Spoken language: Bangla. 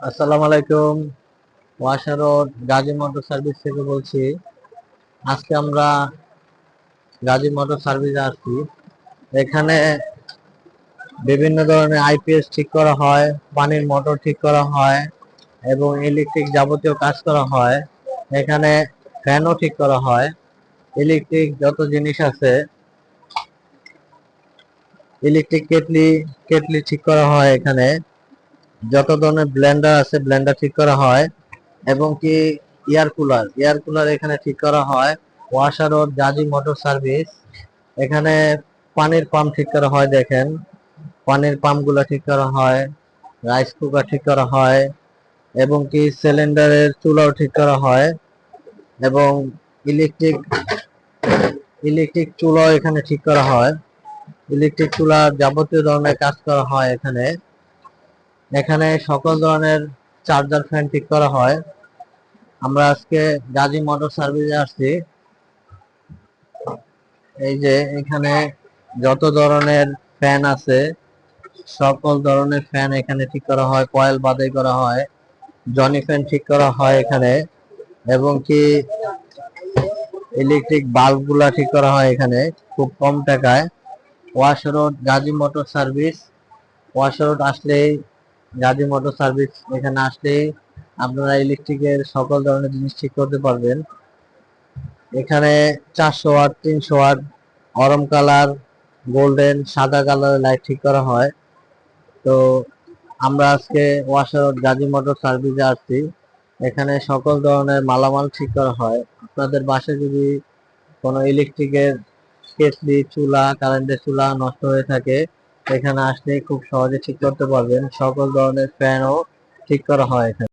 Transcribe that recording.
আসসালামু আলাইকুম। Wasa road Gazi motor service থেকে বলছি, আজকে আমরা গাজী মোটর সার্ভিসে আসছি। এখানে বিভিন্ন ধরনের আইপিএস ঠিক করা হয়, পানির মোটর ঠিক করা হয়, এবং ইলেকট্রিক যাবতীয় কাজ করা হয়। এখানে ফ্যানও ঠিক করা হয়, ইলেকট্রিক যত জিনিস আছে, ইলেকট্রিক কেটলি কেটলি ঠিক করা হয় এখানে। যত ধরনের ব্লেন্ডার আছে ব্লেন্ডার ঠিক করা হয়, এবং কি এয়ার কুলার এয়ার কুলার এখানে ঠিক করা হয়। ওয়াশার রোড জাজি মোটর সার্ভিস এখানে পানির পাম্প ঠিক করা হয়, দেখেন। পানির পাম্পগুলো ঠিক করা হয় রাইস কুকার ঠিক করা হয়, এবং কি সিলিন্ডারের চুলাও ঠিক করা হয়, এবং ইলেকট্রিক ইলেকট্রিক চুলাও এখানে ঠিক করা হয়। ইলেকট্রিক চুলার যাবতীয় ধরনের কাজ করা হয় এখানে। এখানে সকল ধরনের চার্জার ফ্যান ঠিক করা হয়। আমরা আজকে গাজী মোটর সার্ভিসে আসছি। এই যে এখানে যত ধরনের ফ্যান আছে, সকল ধরনের ফ্যান এখানে ঠিক করা হয় কয়েল বাদাই করা হয়, জনি ফ্যান ঠিক করা হয় এখানে, এবং কি ইলেকট্রিক বাল্বগুলা ঠিক করা হয় এখানে খুব কম টাকায়। Wasa road Gazi motor service. Wasa road আসলেই গাজী মোটর সার্ভিস এখানে আসলেই আপনারা ইলেকট্রিকের সকল ধরনের জিনিস ঠিক করতে পারবেন। এখানে চারশো ওয়াট তিনশো ওয়াট গরম কালার গোল্ডেন সাদা কালারের লাইট ঠিক করা হয়। তো আমরা আজকে ওয়াশার গাজী মোটর সার্ভিসে আসছি। এখানে সকল ধরনের মালামাল ঠিক করা হয়। আপনাদের বাসায় যদি কোনো ইলেকট্রিকের কেটলি, চুলা কারেন্টের চুলা নষ্ট হয়ে থাকে এখানে আসলে খুব সহজে ঠিক করতে পারবেন। সকল ধরনের ফ্যান ও ঠিক করা হয় এখানে।